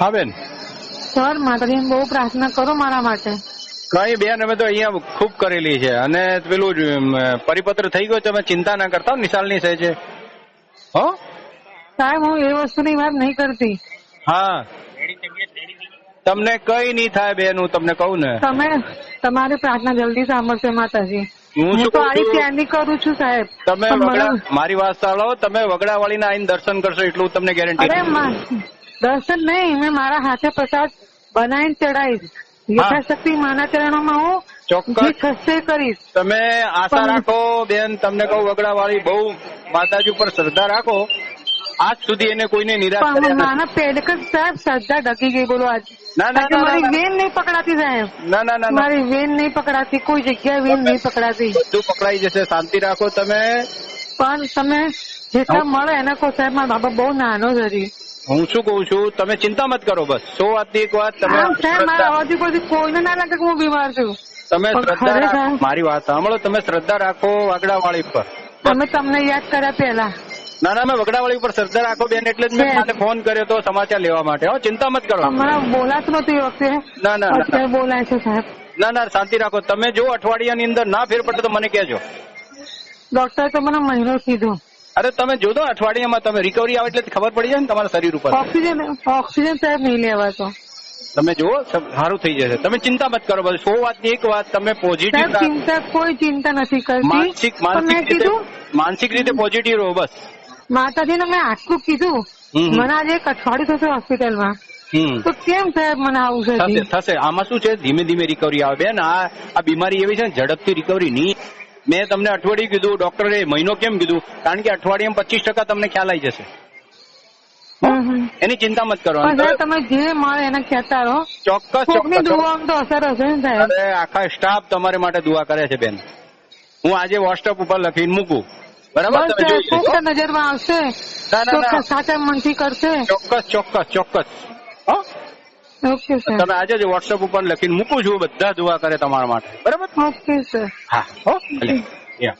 હા બેન. સર માતાજી બહુ પ્રાર્થના કરો મારા માટે. કઈ બેન અમે તો અહીંયા ખૂબ કરેલી છે. અને પેલું પરિપત્ર થઈ ગયો તમે ચિંતા ના કરતા હો, નિશાલની સહેજે હો? સાહેબ હું એ વસ્તુની વાત નહીં કરતી. હા. તમને કઈ નહીં થાય બેન હું તમને કહું ને. તમે તમારી પ્રાર્થના જલ્દી સાંભળશે માતાજી. હું તો આવી ત્યાંની કરું છું સાહેબ. તમે મારી વાત સાંભળો તમે વગડા વાળીના આવીને દર્શન કરશો એટલું તમને ગેરંટી દર્શન નહીં મેં મારા હાથે પ્રસાદ બનાવીને ચડાવીશ. યથાશક્તિ માના ચરણોમાં હું ચોક્કસ. થશે કરીશ. તમે આશા રાખો બેન તમને કહું વગડા વાળી બહુ માતાજી ઉપર શ્રદ્ધા રાખો. આજ સુધી એને કોઈને નિરાશ નાના પેડક સાહેબ શ્રદ્ધા ડકી ગઈ બોલો આજ. ના, ના, મારી વેન નહીં પકડાતી સાહેબ. ના ના ના મારી વેન નહીં પકડાતી કોઈ જગ્યાએ વેન નહીં પકડાતી. બધું પકડાઈ જશે શાંતિ રાખો તમે. પણ તમે જેટલા મળે એને કહો સાહેબ મારા બાબા બહુ નાનો જ હજી. હું શું કઉ છું? તમે ચિંતા મત કરો બસ. સો વાતની એક વાત તમે કોઈને ના લાગે કે હું બીમાર છું. તમે શ્રદ્ધા રાખો. મારી વાત સાંભળો. તમે શ્રદ્ધા રાખો વાગડાવાળી પર તમે તમને યાદ કર્યા પેલા ના ના મેં વગડાવાળી ઉપર શ્રદ્ધા રાખો બેન એટલે જ મેં છે. ફોન કર્યો તો સમાચાર લેવા માટે. હો ચિંતા મત કરો. બોલાતું નતું એ વખતે. ના, ના, બોલાય છે સાહેબ. ના ના શાંતિ રાખો. તમે જો અઠવાડિયાની અંદર ના ફેર પડે તો મને કહેજો. ડોક્ટરે તો મને મહિનો કીધું. અરે તમે જોતો અઠવાડિયામાં તમે રિકવરી આવે એટલે ખબર પડી જાય ને તમારા શરીર ઉપર. ઓક્સિજન ઓક્સિજન સાહેબ નહીં લેવાતો. તમે જુઓ સારું થઈ જશે. તમે ચિંતા મત કરો બસ સો વાતની એક વાત તમે પોઝિટિવ ચિંતા કોઈ ચિંતા નથી કરતી. માનસિક માનસિક રીતે માનસિક રીતે પોઝિટિવ રહો બસ. માતાજીને મેં આટલું કીધું. મને આજે એક અઠવાડિયું થશે હોસ્પિટલમાં. તો કેમ સાહેબ મને આવું છે? થશે આમાં શું છે? ધીમે ધીમે રિકવરી આવે. બેન આ આ બીમારી એવી છે ઝડપથી રિકવરી નહીં. મેં તમને અઠવાડિયું કીધું ડોક્ટરે મહિનો કેમ કીધું? કારણ કે અઠવાડિયામાં પચીસ ટકા તમને ખ્યાલ આવી જશે. એની ચિંતા મત કરો. તમે જે મળે એને કહેતા રહો ચોક્કસ ચોક્કસ દુઆમાં તો અસર હશે ને અરે આખા સ્ટાફ તમારે માટે દુઆ કરે છે બેન. હું આજે વોટ્સઅપ ઉપર લખીને મૂકું. બરાબર. નજરમાં આવશે. સાચા મનથી કરશે. ચોક્કસ ચોક્કસ ચોક્કસ. તમે આજે જ વોટ્સઅપ ઉપર લખીને મૂકું છું બધા દુઆ કરે તમારા માટે. બરાબર? ઓકે સર હા હો યા.